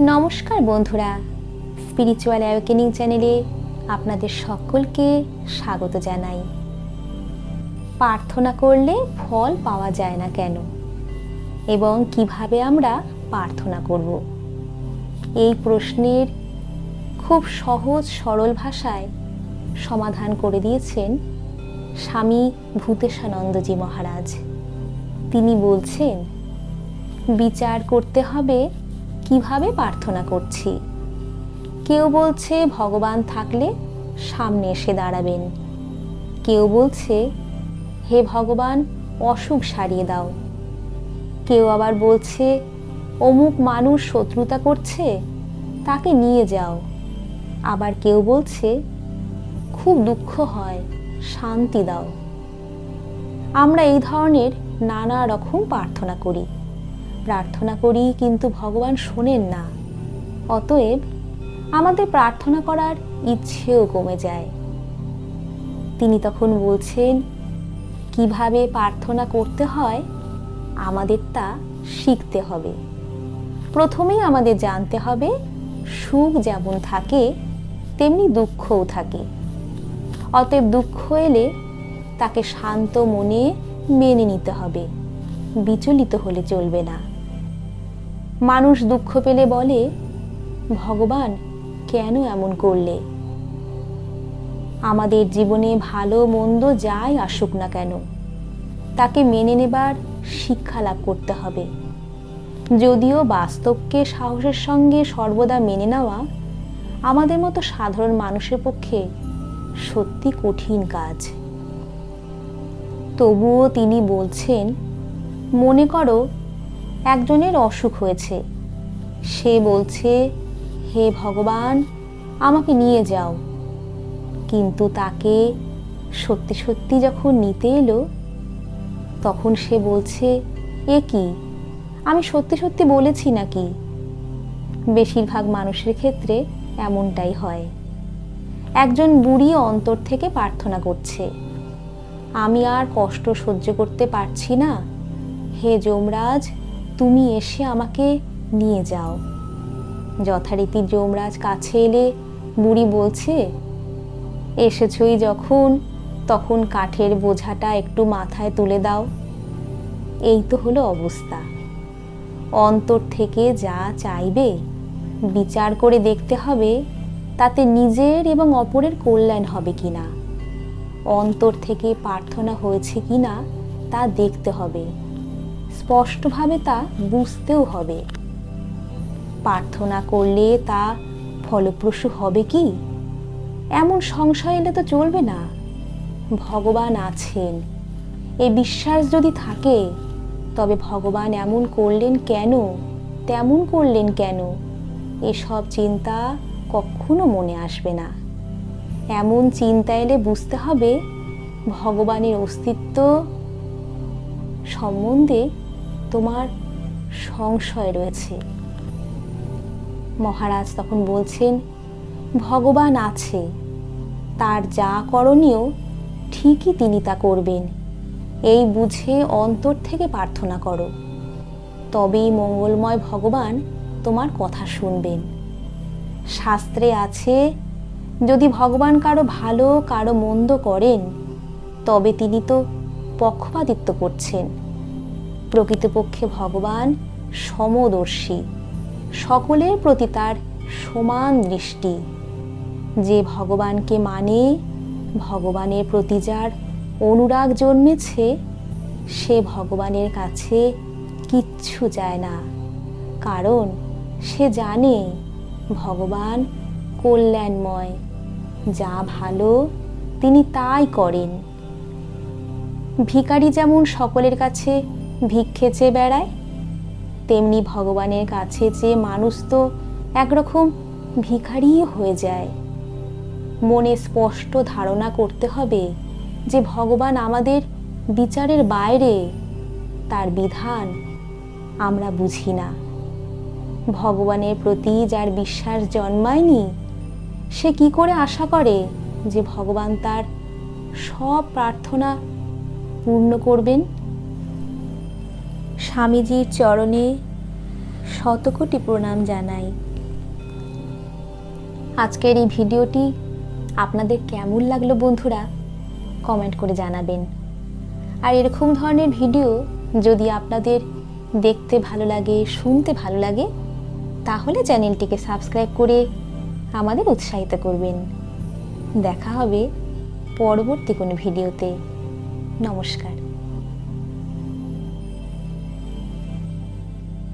নমস্কার বন্ধুরা। Spiritual awakening চ্যানেলে আপনাদের সকলকে স্বাগত জানাই। প্রার্থনা করলে ফল পাওয়া যায় না কেন? এবং কীভাবে আমরা প্রার্থনা করব? এই প্রশ্নের খুব সহজ, সরল ভাষায় সমাধান করে দিয়েছেন স্বামী ভূতেশানন্দজি মহারাজ। তিনি বলছেন, বিচার করতে হবে কীভাবে প্রার্থনা করছি? কেউ বলছে, ভগবান থাকলে সামনে এসে দাঁড়াবেন। কেউ বলছে, হে ভগবান, অসুখ সারিয়ে দাও। কেউ আবার বলছে, অমুক মানুষ শত্রুতা করছে, তাকে নিয়ে যাও। আবার কেউ বলছে, খুব দুঃখ হয়, শান্তি দাও। আমরা এই ধরনের নানা রকম প্রার্থনা করি। প্রার্থনা করি, কিন্তু ভগবান শোনেন না। অতএব আমাদের প্রার্থনা করার ইচ্ছেও কমে যায়। তিনি তখন বলছেন, কীভাবে প্রার্থনা করতে হয়, আমাদের তা শিখতে হবে। প্রথমেই আমাদের জানতে হবে, সুখ যেমন থাকে, তেমনি দুঃখও থাকে। অতএব দুঃখ এলে তাকে শান্ত মনে মেনে নিতে হবে। বিচলিত হলে চলবে না। মানুষ দুঃখ পেলে বলে, ভগবান কেন এমন করলে? আমাদের জীবনে ভালো মন্দ যাই আসুক না কেন, তাকে মেনে নেবার শিক্ষা লাভ করতে হবে। যদিও বাস্তবকে সাহসের সঙ্গে সর্বদা মেনে নেওয়া আমাদের মতো সাধারণ মানুষের পক্ষে সত্যি কঠিন কাজ। তবুও তিনি বলছেন, মনে করো একজনের অসুখ হয়েছে। সে বলছে, হে ভগবান, আমাকে নিয়ে যাও। কিন্তু তাকে সত্যি সত্যি যখন নিতে এলো, তখন সে বলছে, এ কি? আমি সত্যি সত্যি বলেছি নাকি? বেশিরভাগ মানুষের ক্ষেত্রে এমনটাই হয়। একজন বুড়ি অন্তর থেকে প্রার্থনা করছে, আমি আর কষ্ট সহ্য করতে পারছি না। হে যমরাজ তুমি এসে আমাকে নিয়ে যাও। যথারীতি যমরাজ কাছে এলে বুড়ি বলছে, এসেছই যখন, তখন কাঠের বোঝাটা একটু মাথায় তুলে দাও। এই তো হলো অবস্থা। অন্তর থেকে যা চাইবে বিচার করে দেখতে হবে, তাতে নিজের এবং অপরের কল্যাণ হবে কি না অন্তর থেকে প্রার্থনা হয়েছে কি না তা দেখতে হবে। স্পষ্টভাবে তা বুঝতেও হবে। প্রার্থনা করলে তা ফলপ্রসূ হবে কি? এমন সংশয় এলে তো চলবে না। ভগবান আছেন। এই বিশ্বাস যদি থাকে, তবে ভগবান এমন করলেন কেন? তেমন করলেন কেন? এসব চিন্তা কখনো মনে আসবে না। এমন চিন্তা এলে বুঝতে হবে, ভগবানের অস্তিত্ব সম্বন্ধে তোমার সংশয় রয়েছে। মহারাজ তখন বলছেন, ভগবান আছে। তার যা করণীয়, ঠিকই তিনি তা করবেন। এই বুঝে অন্তর থেকে প্রার্থনা করো। তবেই মঙ্গলময় ভগবান তোমার কথা শুনবেন। শাস্ত্রে আছে, যদি ভগবান কারও ভালো, কারও মন্দ করেন, তবে তিনি তো পক্ষপাতিত্ব করছেন। প্রকৃতপক্ষে ভগবান সমদর্শী। সকলের প্রতি তার সমান দৃষ্টি। যে ভগবানকে মানে ভগবানের প্রতি যার অনুরাগ জন্মেছে, সে ভগবানের কাছে কিচ্ছু চায় না। কারণ সে জানে ভগবান কল্যাণময়। যা ভালো তিনি তাই করেন। ভিখারি যেমন সকলের কাছে ভিক্ষে চেয়ে বেড়ায়, তেমনি ভগবানের কাছে যে মানুষ তো একরকম ভিখারিই হয়ে যায়। মনে স্পষ্ট ধারণা করতে হবে যে ভগবান আমাদের বিচারের বাইরে, তার বিধান আমরা বুঝি না। ভগবানের প্রতি যার বিশ্বাস জন্মায়নি, সে কি করে আশা করে যে ভগবান তার সব প্রার্থনা পূর্ণ করবেন। স্বামীজির চরণে শতকোটি প্রণাম জানাই। আজকের এই ভিডিওটি আপনাদের কেমন লাগল বন্ধুরা কমেন্ট করে জানাবেন। আর এরকম ধরনের ভিডিও যদি আপনাদের দেখতে ভালো লাগে, শুনতে ভালো লাগে, তাহলে চ্যানেলটিকে সাবস্ক্রাইব করে আমাদের উৎসাহিত করবেন। দেখা হবে পরবর্তী কোনো ভিডিওতে। নমস্কার।